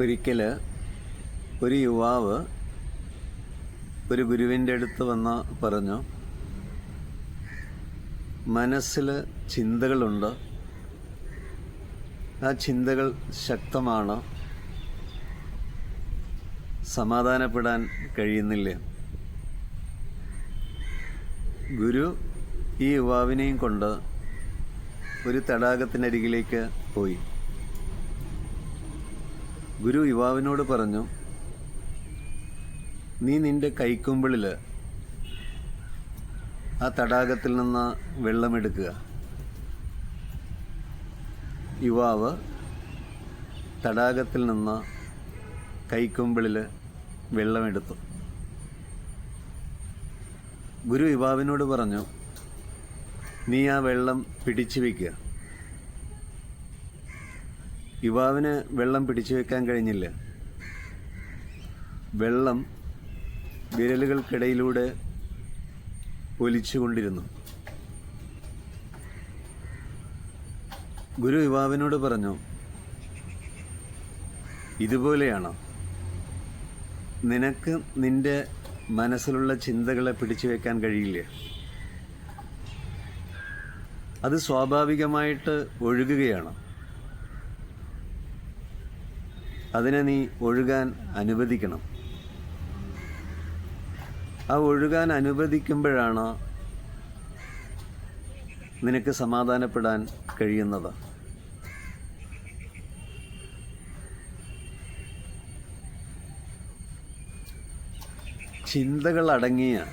ഒരിക്കൽ ഒരു യുവാവ് ഒരു ഗുരുവിന്റെ അടുത്ത് വന്ന് പറഞ്ഞു മനസ്സിൽ ചിന്തകളുണ്ട്. ആ ചിന്തകൾ ശക്തമാണ്. സമാധാനപ്പെടാൻ കഴിയുന്നില്ല. ഗുരു ഈ യുവാവിനെയും കൊണ്ട് ഒരു തടാകത്തിനരികിലേക്ക് പോയി. ഗുരു യുവാവിനോട് പറഞ്ഞു നീ നിന്റെ കൈക്കുമ്പിളിൽ ആ തടാകത്തിൽ നിന്ന് വെള്ളമെടുക്കുക. യുവാവ് തടാകത്തിൽ നിന്ന് കൈക്കുമ്പിളിൽ വെള്ളമെടുത്തു. ഗുരു യുവാവിനോട് പറഞ്ഞു നീ ആ വെള്ളം പിടിച്ചു വയ്ക്കുക യുവാവിന് വെള്ളം പിടിച്ചു വെക്കാൻ കഴിഞ്ഞില്ല. വെള്ളം വിരലുകൾക്കിടയിലൂടെ ഒലിച്ചുകൊണ്ടിരുന്നു. ഗുരു യുവാവിനോട് പറഞ്ഞു ഇതുപോലെയാണോ? നിനക്ക് നിന്റെ മനസ്സിലുള്ള ചിന്തകളെ പിടിച്ചു വെക്കാൻ കഴിയില്ലേ? അത് സ്വാഭാവികമായിട്ട് ഒഴുകുകയാണ്? അതിനെ നീ ഒഴുകാൻ അനുവദിക്കണം. ആ ഒഴുകാൻ അനുവദിക്കുമ്പോഴാണ് നിനക്ക് സമാധാനപ്പെടാൻ കഴിയുന്നത്. ചിന്തകൾ അടങ്ങിയ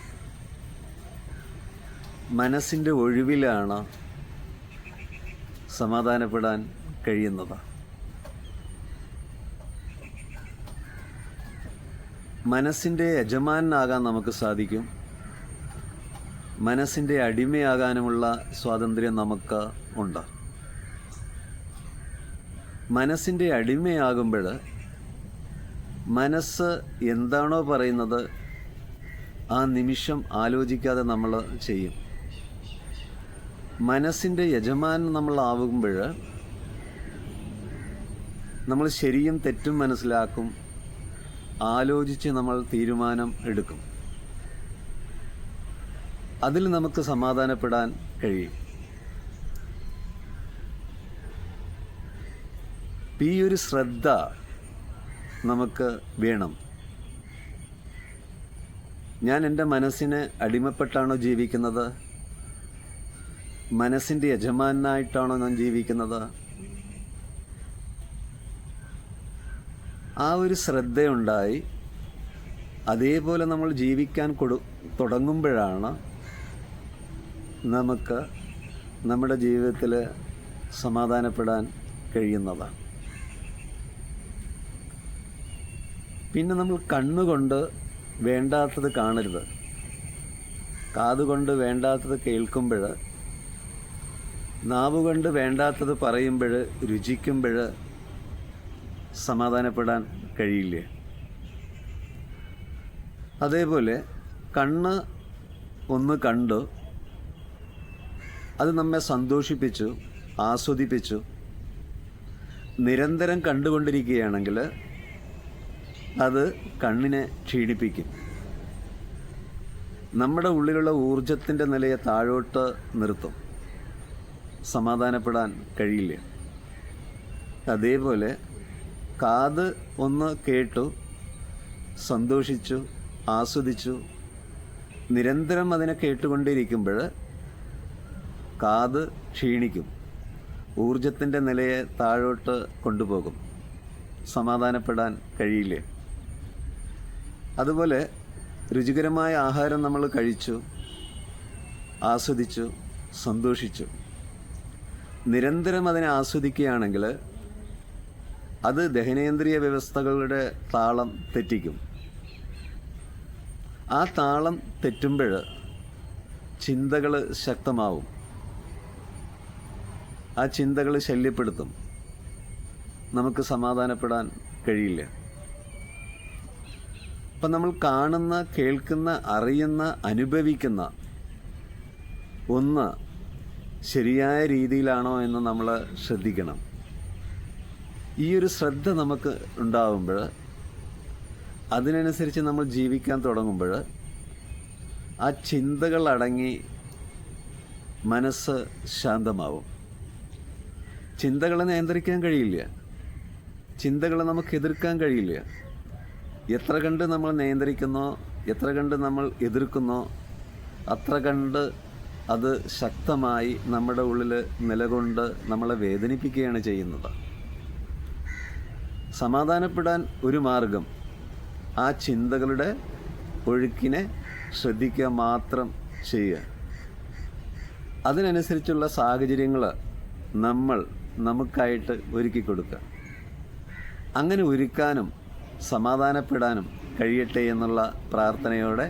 മനസ്സിന്റെ ഒഴിവിലാണ് സമാധാനപ്പെടാൻ കഴിയുന്നത്. മനസ്സിന്റെ യജമാനാകാൻ നമുക്ക് സാധിക്കും. മനസ്സിന്റെ അടിമയാകാനുമുള്ള സ്വാതന്ത്ര്യം നമുക്ക് ഉണ്ട്. മനസ്സിന്റെ അടിമയാകുമ്പോൾ മനസ്സ് എന്താണോ പറയുന്നത് ആ നിമിഷം ആലോചിക്കാതെ നമ്മൾ ചെയ്യും. മനസ്സിന്റെ യജമാൻ നമ്മളാവുമ്പോൾ നമ്മൾ ശരിയും തെറ്റും മനസ്സിലാക്കും. ആലോചിച്ച് നമ്മൾ തീരുമാനം എടുക്കും. അതിൽ നമുക്ക് സമാധാനപ്പെടാൻ കഴിയും. ഈ ഒരു ശ്രദ്ധ നമുക്ക് വേണം. ഞാൻ എന്റെ മനസ്സിന് അടിമപ്പെട്ടാണോ ജീവിക്കുന്നത്? മനസ്സിന്റെ യജമാനായിട്ടാണോ ഞാൻ ജീവിക്കുന്നത്? ആ ഒരു ശ്രദ്ധയുണ്ടായി. അതേപോലെ നമ്മൾ ജീവിക്കാൻ കൊടു തുടങ്ങുമ്പോഴാണ് നമുക്ക് നമ്മുടെ ജീവിതത്തിൽ സമാധാനപ്പെടാൻ കഴിയുന്നത് പിന്നെ നമ്മൾ കണ്ണുകൊണ്ട് വേണ്ടാത്തത് കാണരുത്. കാതുകൊണ്ട് വേണ്ടാത്തത് കേൾക്കുമ്പോൾ നാവുകൊണ്ട് വേണ്ടാത്തത് പറയുമ്പോൾ രുചിക്കുമ്പോൾ സമാധാനപ്പെടാൻ കഴിയില്ല? അതേപോലെ കണ്ണ് ഒന്ന് കണ്ടു അത് നമ്മെ സന്തോഷിപ്പിച്ചു ആസ്വദിപ്പിച്ചു. നിരന്തരം കണ്ടുകൊണ്ടിരിക്കുകയാണെങ്കിൽ അത് കണ്ണിനെ ക്ഷീണിപ്പിക്കും. നമ്മുടെ ഉള്ളിലുള്ള ഊർജത്തിന്റെ നിലയെ താഴോട്ട് നിർത്തും. സമാധാനപ്പെടാൻ കഴിയില്ല? അതേപോലെ കാത് ഒന്ന് കേട്ടു സന്തോഷിച്ചു ആസ്വദിച്ചു. നിരന്തരം അതിനെ കേട്ടുകൊണ്ടിരിക്കുമ്പോൾ കാത് ക്ഷീണിക്കും. ഊർജത്തിന്റെ നിലയെ താഴോട്ട് കൊണ്ടുപോകും. സമാധാനപ്പെടാൻ കഴിയില്ലേ? അതുപോലെ രുചികരമായ ആഹാരം നമ്മൾ കഴിച്ചു ആസ്വദിച്ചു സന്തോഷിച്ചു. നിരന്തരം അതിനെ ആസ്വദിക്കുകയാണെങ്കിൽ അത് ദഹനേന്ദ്രിയ വ്യവസ്ഥകളുടെ താളം തെറ്റിക്കും. ആ താളം തെറ്റുമ്പോൾ ചിന്തകൾ ശക്തമാവും. ആ ചിന്തകൾ ശല്യപ്പെടുത്തും. നമുക്ക് സമാധാനപ്പെടാൻ കഴിയില്ല. അപ്പം നമ്മൾ കാണുന്ന കേൾക്കുന്ന അറിയുന്ന അനുഭവിക്കുന്ന ഒന്ന് ശരിയായ രീതിയിലാണോ എന്ന് നമ്മൾ ശ്രദ്ധിക്കണം. ഈ ഒരു ശ്രദ്ധ നമുക്ക് ഉണ്ടാവുമ്പോൾ അതിനനുസരിച്ച് നമ്മൾ ജീവിക്കാൻ തുടങ്ങുമ്പോൾ ആ ചിന്തകൾ അടങ്ങി മനസ്സ് ശാന്തമാവും. ചിന്തകളെ നിയന്ത്രിക്കാൻ കഴിയില്ല. ചിന്തകളെ നമുക്ക് എതിർക്കാൻ കഴിയില്ല. എത്ര കണ്ട് നമ്മൾ നിയന്ത്രിക്കുന്നോ എത്ര കണ്ട് നമ്മൾ എതിർക്കുന്നോ അത്ര കണ്ട് അത് ശക്തമായി നമ്മുടെ ഉള്ളിൽ നിലകൊണ്ട് നമ്മളെ വേദനിപ്പിക്കുകയാണ് ചെയ്യുന്നത്. സമാധാനപ്പെടാൻ ഒരു മാർഗം ആ ചിന്തകളുടെ ഒഴുക്കിനെ ശ്രദ്ധിക്കുക മാത്രം ചെയ്യുക. അതിനനുസരിച്ചുള്ള സാഹചര്യങ്ങൾ നമ്മൾ നമുക്കായിട്ട് ഒരുക്കി കൊടുക്കുക. അങ്ങനെ ഒരുക്കാനും സമാധാനപ്പെടാനും കഴിയട്ടെ എന്നുള്ള പ്രാർത്ഥനയോടെ